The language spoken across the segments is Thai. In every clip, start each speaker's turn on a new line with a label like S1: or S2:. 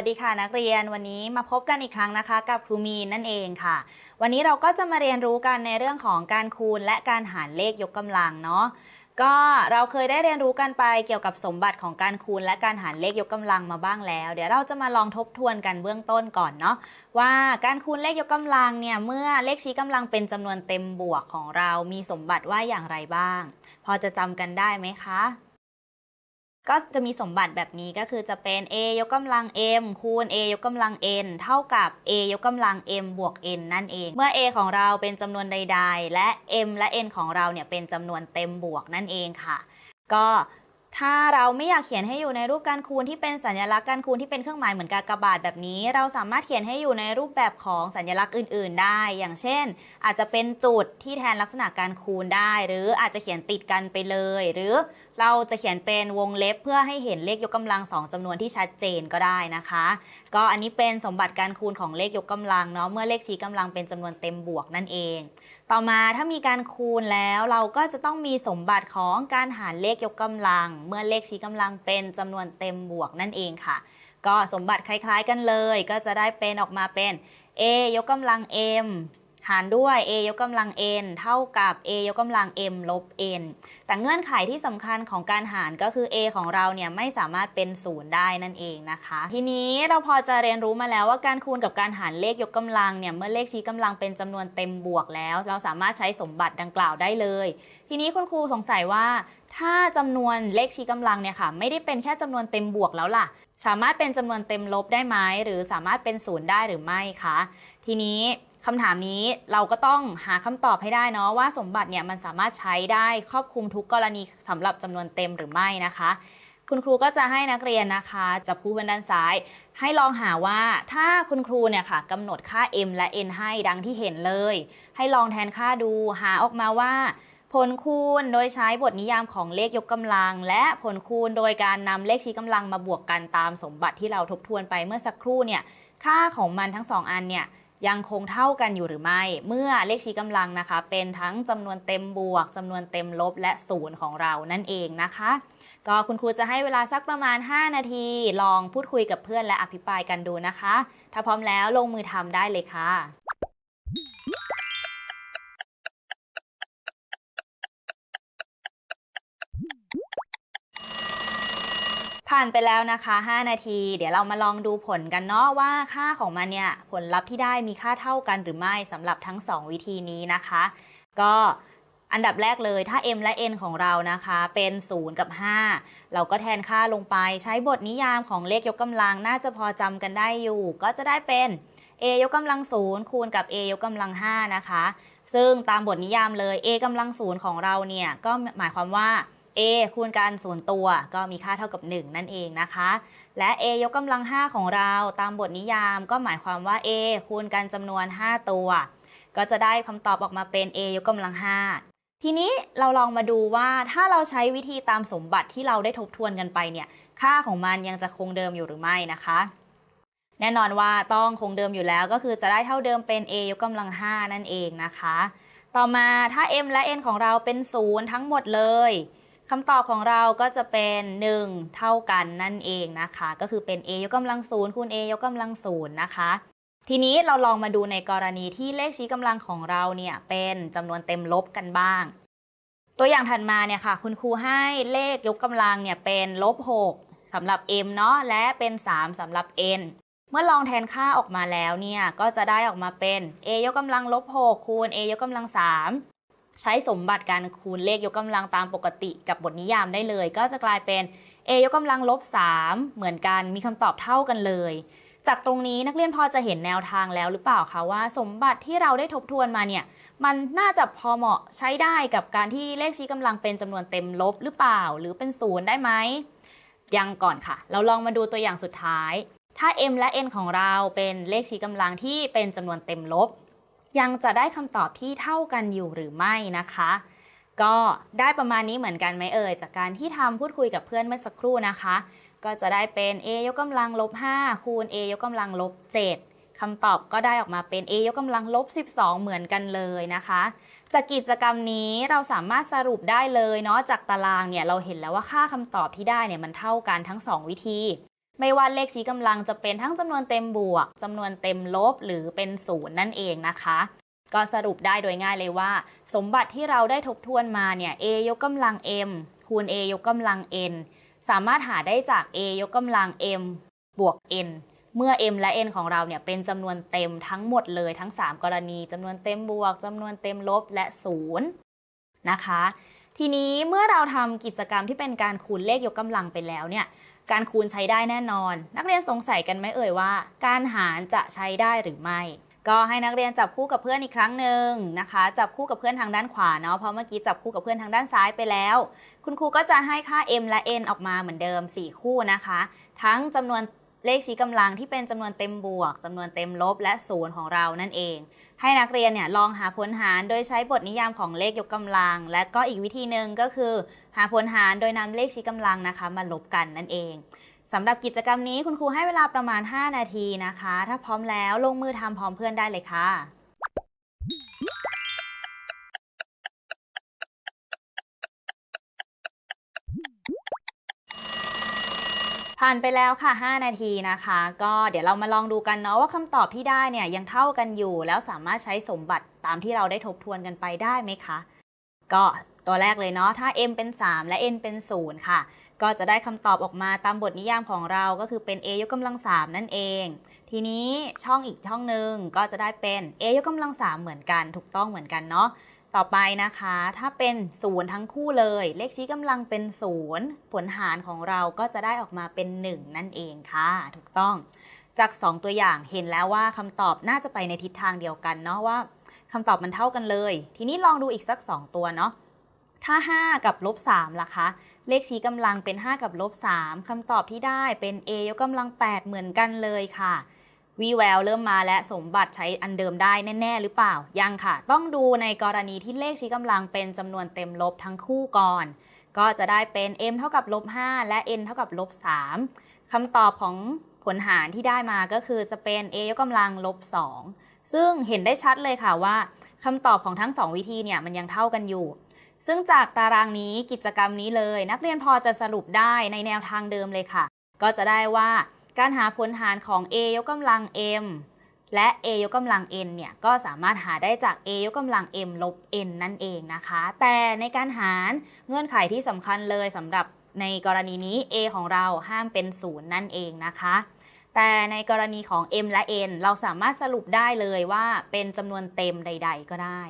S1: วัสดีค่ะนักเรียนวันนี้มาพบกันอีกครั้งนะคะ กับครูมีนนั่นเองค่ะ วันนี้เราก็จะมาเรียนรู้กันในเรื่องของการคูณและการหารเลขยกกำลังเนาะก็เราเคยได้เรียนรู้กันไปเกี่ยวกับสมบัติของการคูณและการหารเลขยกกำลังมาบ้างแล้ว เดี๋ยวเราจะมาลองทบทวนกันเบื้องต้นก่อนเนาะว่าการคูณเลขยกกำลังเนี่ยเมื่อเลขชี้กำลังเป็นจำนวนเต็มบวกของเรามีสมบัติว่าอย่างไรบ้าง พอจะจำกันได้ไหมคะ ก็จะมีสมบัติแบบนี้ก็คือจะเป็น a ยกกำลัง m คูณ a ยกกำลัง n เท่ากับ a ยกกำลัง m บวก n นั่นเอง เมื่อ a ของเราเป็นจำนวนใด ๆ และ m และ n ของเราเนี่ยเป็นจำนวนเต็มบวกนั่นเองค่ะ ก็ ถ้าเราไม่อยากเขียนให้อยู่ในรูปการคูณที่เป็นสัญลักษณ์การคูณที่เป็นเครื่องหมายเหมือนกากบาทแบบนี้ เราสามารถเขียนให้อยู่ในรูปแบบของสัญลักษณ์อื่น ๆ ได้ อย่างเช่น อาจจะเป็นจุดที่แทนลักษณะการคูณได้ หรืออาจจะเขียนติดกันไปเลย หรือเราจะเขียนเป็นวงเล็บเพื่อให้เห็นเลขยกกำลังสองจำนวนที่ชัดเจนก็ได้นะคะ ก็อันนี้เป็นสมบัติการคูณของเลขยกกำลังเนาะเมื่อเลขชี้กำลังเป็นจำนวนเต็มบวกนั่นเอง ต่อมาถ้ามีการคูณแล้วเราก็จะต้องมีสมบัติของการหารเลขยกกำลัง เมื่อเลขชี้กำลังเป็นจำนวนเต็มบวกนั่นเองค่ะ ก็สมบัติคล้ายๆกันเลย ก็จะได้เป็นออกมาเป็น a ยกกำลัง m หารด้วย a ยกกำลัง n เท่ากับ a ยกกำลัง m ลบ n แต่เงื่อนไขที่สำคัญของการหารก็คือ a ของเราเนี่ยไม่สามารถเป็นศูนย์ได้นั่นเองนะคะ ทีนี้เราพอจะเรียนรู้มาแล้วว่าการคูณกับการหารเลขยกกำลังเนี่ยเมื่อเลขชี้กำลังเป็นจำนวนเต็มบวกแล้ว เราสามารถใช้สมบัติดังกล่าวได้เลย ทีนี้คุณครูสงสัยว่าถ้าจำนวนเลขชี้กำลังเนี่ยค่ะไม่ได้เป็นแค่จำนวนเต็มบวกแล้วล่ะ สามารถเป็นจำนวนเต็มลบได้ไหมหรือสามารถเป็นศูนย์ได้หรือไม่คะทีนี้ คำถามนี้เราก็ต้องหาคำตอบให้ได้เนาะว่าสมบัติเนี่ยมันสามารถใช้ได้ครอบคลุมทุกกรณีสำหรับจำนวนเต็มหรือไม่นะคะ คุณครูก็จะให้นักเรียนนะคะจับคู่บนด้านซ้าย ให้ลองหาว่าถ้าคุณครูเนี่ยค่ะกำหนดค่า m และ n ให้ดังที่เห็นเลย ให้ลองแทนค่าดูหาออกมาว่า ผลคูณโดยใช้บทนิยามของเลขยกกำลัง และผลคูณโดยการนำเลขชี้กำลังมาบวกกันตามสมบัติที่เราทบทวนไปเมื่อสักครู่เนี่ยค่าของมันทั้งสองอันเนี่ย ยังคงเท่ากันอยู่หรือไม่ เมื่อเลขชี้กำลังนะคะ เป็นทั้งจำนวนเต็มบวกจำนวนเต็มลบและศูนย์ของเรานั่นเองนะคะ ก็คุณครูจะให้เวลาสักประมาณ 5 นาที ลองพูดคุยกับเพื่อนและอภิปรายกันดูนะคะ ถ้าพร้อมแล้วลงมือทำได้เลยค่ะ ผ่านไปแล้วนะคะ 5 นาที เดี๋ยวเรามาลองดูผลกันเนาะว่าค่าของมันเนี่ยผลลัพธ์ที่ได้มีค่าเท่ากันหรือไม่สำหรับทั้ง 2 วิธีนี้นะคะ ก็อันดับแรกเลยถ้า m และ n ของเรานะคะเป็น 0 กับ 5 เราก็แทนค่าลงไปใช้บทนิยามของเลขยกกำลังน่าจะพอจำกันได้อยู่ ก็จะได้เป็น a ยกกำลัง 0 คูณกับ a ยกกำลัง 5 นะคะ ซึ่งตามบทนิยามเลย a กำลัง 0 ของเราเนี่ยก็หมายความว่า a คูณกันส่วนตัวก็มีค่าเท่ากับ 1 นั่นเองนะคะ และ a ยกกำลัง 5 ของเราตามบทนิยามก็หมายความว่า a คูณกันจำนวน 5 ตัว ก็จะได้คำตอบออกมาเป็น a ยกกำลัง 5 ทีนี้เราลองมาดูว่าถ้าเราใช้วิธีตามสมบัติที่เราได้ทบทวนกันไปเนี่ยค่าของมันยังจะคงเดิมอยู่หรือไม่นะคะแน่นอนว่าต้องคงเดิมอยู่แล้วก็คือจะได้เท่าเดิมเป็น a ยกกำลัง 5 นั่นเองนะคะ ต่อมาถ้า m และ n ของเราเป็น 0 ทั้งหมดเลย คำตอบของเราก็จะเป็น 1 เท่ากันนั่นเองนะคะ ก็คือเป็น a ยกกำลัง0คูณ a ยกกำลัง0นะคะ ทีนี้เราลองมาดูในกรณีที่เลขชี้กำลังของเราเนี่ยเป็นจำนวนเต็มลบกันบ้าง ตัวอย่างถัดมาเนี่ยค่ะ คุณครูให้เลขยกกำลังเนี่ยเป็นลบ6สำหรับ m เนาะและเป็น 3สำหรับ n เมื่อลองแทนค่าออกมาแล้วเนี่ยก็จะได้ออกมาเป็น a ยกกำลังลบ6คูณ a ยกกำลัง3 ใช้สมบัติการคูณเลขยกกำลังตามปกติกับบทนิยามได้เลย ก็จะกลายเป็น a ยกกำลังลบ 3 เหมือนกันมีคำตอบเท่ากันเลย จากตรงนี้นักเรียนพอจะเห็นแนวทางแล้วหรือเปล่าคะว่า สมบัติที่เราได้ทบทวนมาเนี่ย มันน่าจะพอเหมาะใช้ได้กับการที่เลขชี้กำลังเป็นจำนวนเต็มลบหรือเปล่า หรือเป็นศูนย์ได้ไหมยังก่อนค่ะ เราลองมาดูตัวอย่างสุดท้าย ถ้า m และ n ของเราเป็นเลขชี้กำลังที่เป็นจำนวนเต็มลบ ยังจะได้คำตอบที่เท่ากันอยู่หรือไม่นะคะ ก็ได้ประมาณนี้เหมือนกันไหมเอ่ยจากการที่ทำพูดคุยกับเพื่อนเมื่อสักครู่นะคะ ก็จะได้เป็น a ยกกำลังลบ5คูณ a ยกกำลังลบ7คำตอบก็ได้ออกมาเป็น a ยกกำลังลบ 12 เหมือนกันเลยนะคะ จากกิจกรรมนี้เราสามารถสรุปได้เลยเนาะจากตารางเนี่ยเราเห็นแล้วว่าค่าคำตอบที่ได้เนี่ยมันเท่ากันทั้ง 2 วิธี ไม่ว่าเลขชี้กำลังจะเป็นทั้งจำนวนเต็มบวกจำนวนเต็มลบหรือเป็นศูนย์นั่นเองนะคะ ก็สรุปได้โดยง่ายเลยว่า สมบัติที่เราได้ทบทวนมาเนี่ย a ยกกำลัง m คูณ a ยกกำลัง n สามารถหาได้จาก a ยกกำลัง m บวก n เมื่อ m และ n ของเราเนี่ยเป็นจำนวนเต็มทั้งหมดเลยทั้ง 3 กรณีจำนวนเต็มบวกจำนวนเต็มลบและ 0 นะคะ ทีนี้เมื่อเราทำกิจกรรมที่เป็นการคูณเลขยกกำลังไปแล้วเนี่ย การคูณใช้ได้แน่นอน นักเรียนสงสัยกันไหมเอ่ยว่า การหารจะใช้ได้หรือไม่ ก็ให้นักเรียนจับคู่กับเพื่อนอีกครั้งหนึ่งนะคะ จับคู่กับเพื่อนทางด้านขวาเนาะเพราะเมื่อกี้จับคู่กับเพื่อนทางด้านซ้ายไปแล้ว คุณครูก็จะให้ค่า m และ n ออกมาเหมือนเดิม 4 คู่นะคะ ทั้งจำนวน เลขชี้กำลังที่เป็นจำนวนเต็มบวกจำนวนเต็มลบและศูนย์ของเรานั่นเอง ให้นักเรียนเนี่ยลองหาผลหารโดยใช้บทนิยามของเลขยกกำลัง และก็อีกวิธีหนึ่งก็คือ หาผลหารโดยนำเลขชี้กำลังนะคะ มาลบกันนั่นเองสำหรับกิจกรรมนี้คุณครูให้เวลาประมาณ 5 นาทีนะคะ ถ้าพร้อมแล้วลงมือทำพร้อมเพื่อนได้เลยค่ะ ผ่านไปแล้วค่ะ 5 นาทีนะคะ ก็เดี๋ยวเรามาลองดูกันเนาะว่าคำตอบที่ได้เนี่ยยังเท่ากันอยู่ แล้วสามารถใช้สมบัติตามที่เราได้ทบทวนกันไปได้ไหมคะ ก็ตัวแรกเลยเนาะถ้า m เป็น 3 และ n เป็น 0 ค่ะ ก็จะได้คำตอบออกมาตามบทนิยามของเราก็คือเป็น a ยกกำลัง 3 นั่นเอง ทีนี้ช่องอีกช่องหนึ่งก็จะได้เป็น a ยกกำลัง 3 เหมือนกัน ถูกต้องเหมือนกันเนาะ ต่อไปนะคะ ถ้าเป็น0ทั้งคู่เลย เลขชี้กำลังเป็น0ผลหารของเราก็จะได้ออกมาเป็น 1 นั่นเองค่ะ ถูกต้อง จาก 2 ตัวอย่างเห็นแล้วว่าคำตอบน่าจะไปในทิศทางเดียวกันเนาะว่าคำตอบมันเท่ากันเลย ทีนี้ลองดูอีกสัก 2 ตัวเนาะถ้า 5 กับลบ3ล่ะคะ เลขชี้กำลังเป็น 5 กับลบ3คำตอบที่ได้เป็น a ยกกำลัง 8 เหมือนกันเลยค่ะ วีแววเริ่มมาและสมบัติใช้อันเดิมได้แน่ ๆ หรือเปล่า ยังค่ะ ต้องดูในกรณีที่เลขชี้กำลังเป็นจำนวนเต็มลบทั้งคู่ก่อน ก็จะได้เป็น m เท่ากับลบ5และ n เท่ากับลบ3คำตอบของผลหารที่ได้มาก็คือจะเป็น a ยกกำลังลบ2ซึ่งเห็นได้ชัดเลยค่ะว่าคำตอบของทั้ง 2 วิธีเนี่ยมันยังเท่ากันอยู่ซึ่งจากตารางนี้กิจกรรมนี้เลย นักเรียนพอจะสรุปได้ในแนวทางเดิมเลยค่ะ ก็จะได้ว่า การหาผลหารของ a ยกกำลัง m และ a ยกกำลัง n เนี่ยก็สามารถหาได้จาก a ยกกำลัง m ลบ n นั่นเองนะคะ แต่ในการหารเงื่อนไขที่สำคัญเลยสำหรับในกรณีนี้ a ของเราห้ามเป็น 0 นั่นเองนะคะ แต่ในกรณีของ m และ n เราสามารถสรุปได้เลยว่าเป็นจำนวนเต็มใด ๆ ก็ได้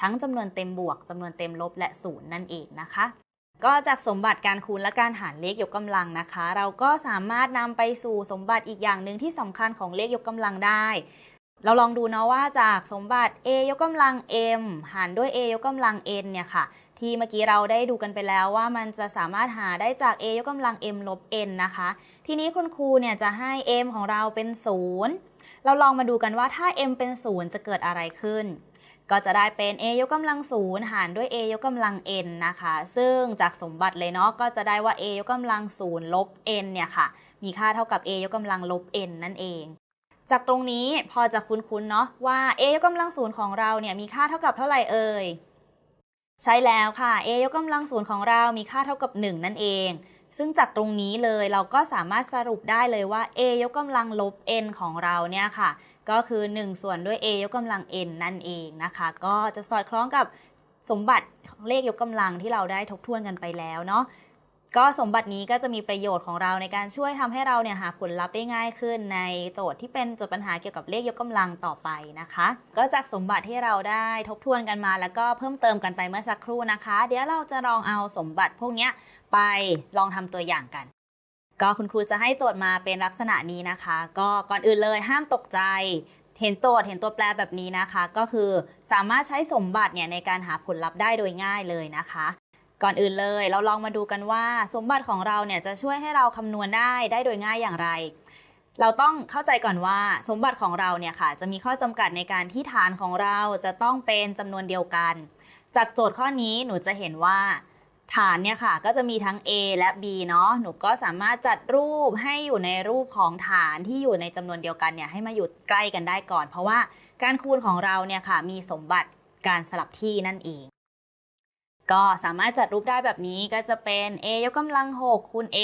S1: ทั้งจำนวนเต็มบวกจำนวนเต็มลบและศูนย์นั่นเองนะคะ ก็จากสมบัติการคูณและการหารเลขยกกำลังนะคะ เราก็สามารถนำไปสู่สมบัติอีกอย่างหนึ่งที่สำคัญของเลขยกกำลังได้ เราลองดูเนาะว่าจากสมบัติ a ยกกำลัง m หารด้วย a ยกกำลัง n เนี่ยค่ะ ที่เมื่อกี้เราได้ดูกันไปแล้วว่ามันจะสามารถหาได้จาก a ยกกำลัง m ลบ n นะคะ ทีนี้คุณครูเนี่ยจะให้ m ของเราเป็น 0 เราลองมาดูกันว่าถ้า m เป็น 0 จะเกิดอะไรขึ้น ก็จะได้เป็น a ยกกำลัง0หารด้วย a ยกกำลัง n นะคะ ซึ่งจากสมบัติเลยเนาะก็จะได้ว่า a ยกกำลัง0ลบ n เนี่ยค่ะ มีค่าเท่ากับ a ยกกำลังลบ n นั่นเอง จากตรงนี้พอจะคุ้นๆเนาะว่า a ยกกำลัง0ของเราเนี่ยมีค่าเท่ากับเท่าไหร่เอ่ยใช่แล้วค่ะ a ยกกำลัง0ของเรามีค่าเท่ากับ 1 นั่นเอง ซึ่งจากตรงนี้เลยเราก็สามารถสรุปได้เลยว่า a ยกกำลังลบ n ของเราเนี่ยค่ะ ก็คือ 1 ส่วนด้วย a ยกกำลัง n นั่นเองนะคะ ก็จะสอดคล้องกับสมบัติของเลขยกกำลังที่เราได้ทบทวนกันไปแล้วเนาะ ก็สมบัตินี้ก็จะมีประโยชน์ของเราในการช่วยทำให้เราเนี่ยหาผลลัพธ์ได้ง่ายขึ้น ในโจทย์ที่เป็นโจทย์ปัญหาเกี่ยวกับเลขยกกำลังต่อไปนะคะ ก็จากสมบัติที่เราได้ทบทวนกันมา แล้วก็เพิ่มเติมกันไปเมื่อสักครู่นะคะ เดี๋ยวเราจะลองเอาสมบัติพวกนี้ไปลองทำตัวอย่างกัน ก็คุณครูจะให้โจทย์มาเป็นลักษณะนี้นะคะ ก็ก่อนอื่นเลยห้ามตกใจเห็นโจทย์เห็นตัวแปรแบบนี้นะคะ ก็คือสามารถใช้สมบัติเนี่ยในการหาผลลัพธ์ได้โดยง่ายเลยนะคะ ก่อนอื่นเลย เราลองมาดูกันว่า สมบัติของเราเนี่ยจะช่วยให้เราคำนวณได้ได้โดยง่ายอย่างไร เราต้องเข้าใจก่อนว่าสมบัติของเราเนี่ยค่ะ จะมีข้อจำกัดในการที่ฐานของเราจะต้องเป็นจำนวนเดียวกัน จากโจทย์ข้อนี้หนูจะเห็นว่าฐานเนี่ยค่ะก็จะมีทั้ง A และ B เนาะหนูก็สามารถจัดรูปให้อยู่ในรูปของฐานที่อยู่ในจำนวนเดียวกันเนี่ยให้มาอยู่ใกล้กันได้ก่อน เพราะว่าการคูณของเราเนี่ยค่ะมีสมบัติการสลับที่นั่นเอง ก็สามารถจัดรูปได้แบบนี้ก็จะเป็น a ยกกำลัง6คูณ a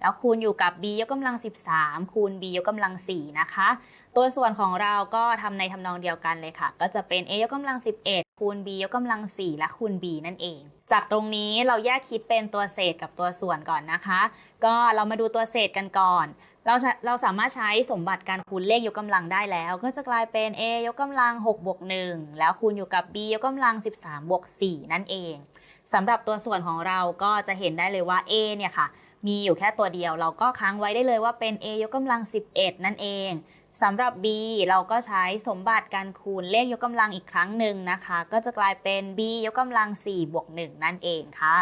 S1: แล้วคูณอยู่กับ b ยกกำลัง 13 คูณ b ยกกำลัง 4 นะคะ ตัวส่วนของเราก็ทำในทำนองเดียวกันเลยค่ะ ก็จะเป็น a ยกกำลัง 11 คูณ b ยกกำลัง 4 และคูณ b นั่นเอง จากตรงนี้เราแยกคิดเป็นตัวเศษกับตัวส่วนก่อนนะคะ ก็เรามาดูตัวเศษกันก่อน เราเราสามารถใช้สมบัติการคูณเลขยกกำลังได้แล้ว ก็จะกลายเป็น a ยกกำลัง6บวก1แล้วคูณอยู่กับ b ยกกำลัง 13บวก4นั่นเองสำหรับตัวส่วนของเราก็จะเห็นได้เลยว่า a เนี่ยค่ะ มีอยู่แค่ตัวเดียว เราก็ค้างไว้ได้เลยว่าเป็น a ยกกำลัง 11 นั่นเองสำหรับ b เราก็ใช้สมบัติการคูณเลขยกกำลังอีกครั้งหนึ่งนะคะ ก็จะกลายเป็น b ยกกำลัง4บวก1นั่นเองค่ะ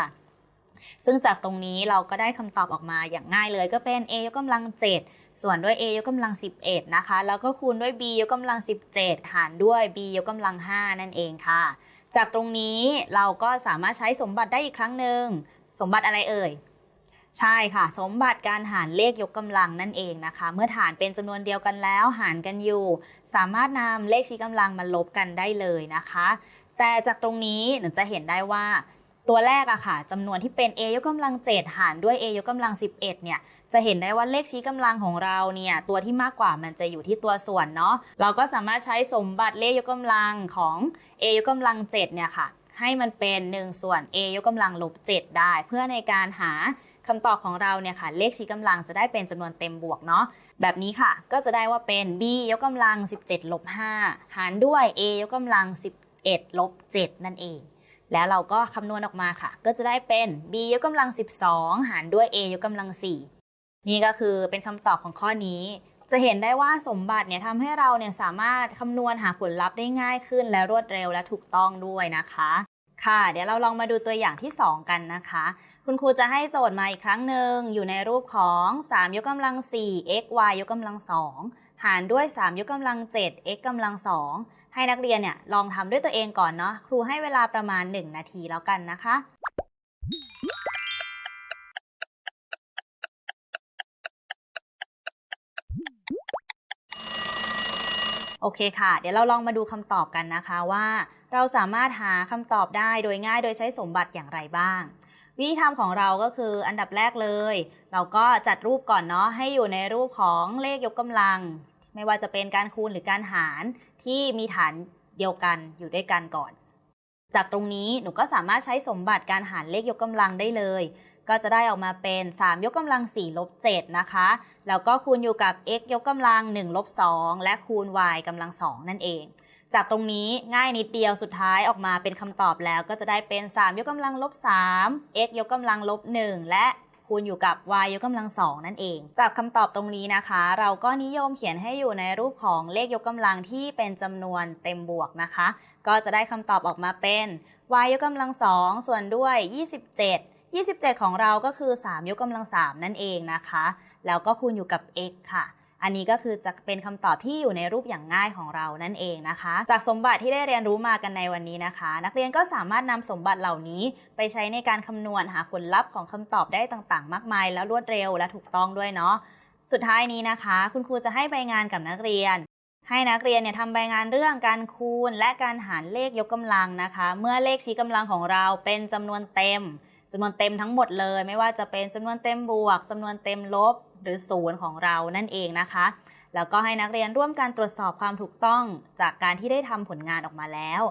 S1: ซึ่งจากตรงนี้เราก็ได้คำตอบออกมาอย่างง่ายเลยก็เป็น a ยกกำลัง 7 ส่วนด้วย a ยกกำลัง 11 นะคะ แล้วก็คูณด้วย b ยกกำลัง 17 หารด้วย b ยกกำลัง 5 นั่นเองค่ะ จากตรงนี้เราก็สามารถใช้สมบัติได้อีกครั้งหนึ่ง สมบัติอะไรเอ่ยใช่ค่ะ สมบัติการหารเลขยกกำลังนั่นเองนะคะ เมื่อฐานเป็นจำนวนเดียวกันแล้วหารกันอยู่ สามารถนำเลขชี้กำลังมาลบกันได้เลยนะคะ แต่จากตรงนี้หนูจะเห็นได้ว่า ตัวแรกอะค่ะจำนวนที่เป็น a ยกกำลัง 7 หารด้วย a ยกกำลัง 11 เนี่ย จะเห็นได้ว่าเลขชี้กำลังของเราเนี่ย ตัวที่มากกว่ามันจะอยู่ที่ตัวส่วนเนาะ เราก็สามารถใช้สมบัติเลขยกกำลังของ a ยกกำลัง 7 เนี่ยค่ะ ให้มันเป็น 1 ส่วน a ยกกำลังลบ 7 ได้ เพื่อในการหาคำตอบของเราเนี่ยค่ะ เลขชี้กำลังจะได้เป็นจำนวนเต็มบวกเนาะแบบนี้ค่ะ ก็จะได้ว่าเป็น b ยกกำลัง 17ลบ5หารด้วย a ยกกำลัง 11ลบ7นั่นเอง แล้วเราก็คำนวณออกมาค่ะ ก็จะได้เป็น b ยกกำลัง 12 หารด้วย a ยกกำลัง 4 นี่ก็คือเป็นคำตอบของข้อนี้ จะเห็นได้ว่าสมบัติเนี่ยทำให้เราเนี่ยสามารถคำนวณหาผลลัพธ์ได้ง่ายขึ้น และรวดเร็วและถูกต้องด้วยนะคะ ค่ะ เดี๋ยวเราลองมาดูตัวอย่างที่ 2 กันนะคะ คุณครูจะให้โจทย์มาอีกครั้งหนึ่งอยู่ในรูปของ 3 ยกกำลัง4 x y ยกกำลัง2หารด้วย 3 ยกกำลัง7 x กำลัง2 ให้นักเรียนเนี่ยลองทำด้วยตัวเองก่อนเนาะครูให้เวลาประมาณ 1 นาทีแล้วกันนะคะโอเคค่ะ เดี๋ยวเราลองมาดูคำตอบกันนะคะว่า เราสามารถหาคำตอบได้โดยง่ายโดยใช้สมบัติอย่างไรบ้าง วิธีทำของเราก็คืออันดับแรกเลย เราก็จัดรูปก่อนเนาะให้อยู่ในรูปของเลขยกกำลัง ไม่ว่าจะเป็นการคูณหรือการหารที่มีฐานเดียวกันอยู่ด้วยกันก่อน จากตรงนี้หนูก็สามารถใช้สมบัติการหารเลขยกกำลังได้เลย ก็จะได้ออกมาเป็น 3 ยกกำลัง4ลบ7นะคะ แล้วก็คูณอยู่กับ x ยกกำลัง1ลบ2และคูณ y กำลัง 2 นั่นเองจากตรงนี้ง่ายนิดเดียวสุดท้ายออกมาเป็นคำตอบแล้วก็จะได้เป็น 3 ยกกำลังลบ3 x ยกกำลังลบ1และ คูณอยู่กับ y ยกกำลังสองนั่นเอง จากคำตอบตรงนี้นะคะ เราก็นิยมเขียนให้อยู่ในรูปของเลขยกกำลังที่เป็นจำนวนเต็มบวกนะคะ ก็จะได้คำตอบออกมาเป็น y ยกกำลังสองส่วนด้วย 27 27 ของเราก็คือ 3 ยกกำลัง 3 นั่นเองนะคะ แล้วก็คูณอยู่กับ x ค่ะ อันนี้ก็คือจะเป็นคำตอบที่อยู่ในรูปอย่างง่ายของเรานั่นเองนะคะ จากสมบัติที่ได้เรียนรู้มากันในวันนี้นะคะ นักเรียนก็สามารถนำสมบัติเหล่านี้ ไปใช้ในการคำนวณหาผลลัพธ์ของคำตอบได้ต่างๆ มากมาย แล้วรวดเร็วและถูกต้องด้วยเนาะสุดท้ายนี้นะคะ คุณครูจะให้ใบงานกับนักเรียน ให้นักเรียนเนี่ยทำใบงานเรื่องการคูณ และการหารเลขยกกำลังนะคะ เมื่อเลขชี้กำลังของเราเป็นจำนวนเต็มจำนวนเต็มทั้งหมดเลย ไม่ว่าจะเป็นจำนวนเต็มบวกจำนวนเต็มลบ หรือศูนย์ของเรานั่นเองนะคะ แล้วก็ให้นักเรียนร่วมกันตรวจสอบความถูกต้องจากการที่ได้ทำผลงานออกมาแล้ว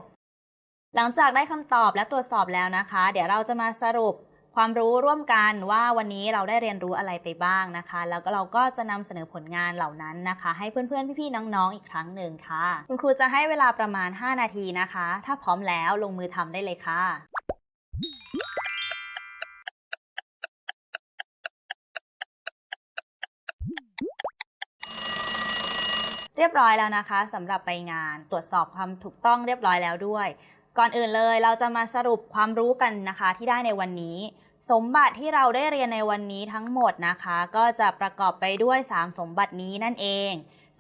S1: หลังจากได้คำตอบและตรวจสอบแล้วนะคะ เดี๋ยวเราจะมาสรุปความรู้ร่วมกันว่าวันนี้เราได้เรียนรู้อะไรไปบ้างนะคะ แล้วก็เราก็จะนำเสนอผลงานเหล่านั้นนะคะ ให้เพื่อนๆ พี่ๆ น้องๆ อีกครั้งหนึ่งค่ะ คุณครูจะให้เวลาประมาณ 5 นาทีนะคะ ถ้าพร้อมแล้วลงมือทำได้เลยค่ะ เรียบร้อยแล้วนะคะสำหรับใบงาน ตรวจสอบความถูกต้องเรียบร้อยแล้วด้วย ก่อนอื่นเลยเราจะมาสรุปความรู้กันนะคะที่ได้ในวันนี้ สมบัติที่เราได้เรียนในวันนี้ทั้งหมดนะคะ ก็จะประกอบไปด้วย 3 สมบัตินี้นั่นเอง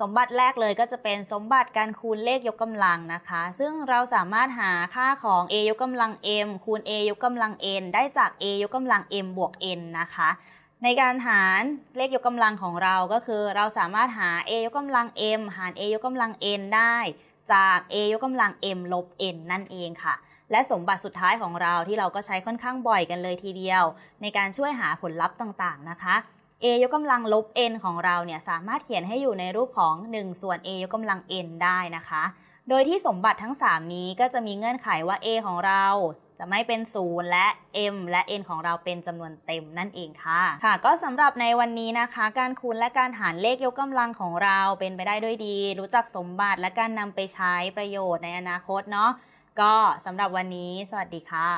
S1: สมบัติแรกเลยก็จะเป็นสมบัติการคูณเลขยกกำลังนะคะ ซึ่งเราสามารถหาค่าของ a ยกกำลัง m คูณ a ยกกำลัง n ได้จาก a ยกกำลัง m บวก n นะคะ ในการหารเลขยกกำลังของเราก็คือ เราสามารถหา a ยกกำลัง m หาร a ยกกำลัง n ได้ จาก a ยกกำลัง m ลบ n นั่นเองค่ะ และสมบัติสุดท้ายของเราที่เราก็ใช้ค่อนข้างบ่อยกันเลยทีเดียว ในการช่วยหาผลลัพธ์ต่างๆนะคะ a ยกกำลังลบ n ของเราเนี่ยสามารถเขียนให้อยู่ในรูปของ 1 ส่วน a ยกกำลัง n ได้นะคะ โดยที่สมบัติทั้ง 3 นี้ก็จะมีเงื่อนไขว่า a ของเรา จะไม่เป็นศูนย์และ m และ n ของเราเป็นจำนวนเต็มนั่นเองค่ะ ค่ะ ก็สำหรับในวันนี้นะคะ การคูณและการหารเลขยกกำลังของเราเป็นไปได้ด้วยดี รู้จักสมบัติและการนำไปใช้ประโยชน์ในอนาคตเนาะก็สำหรับวันนี้ สวัสดีค่ะ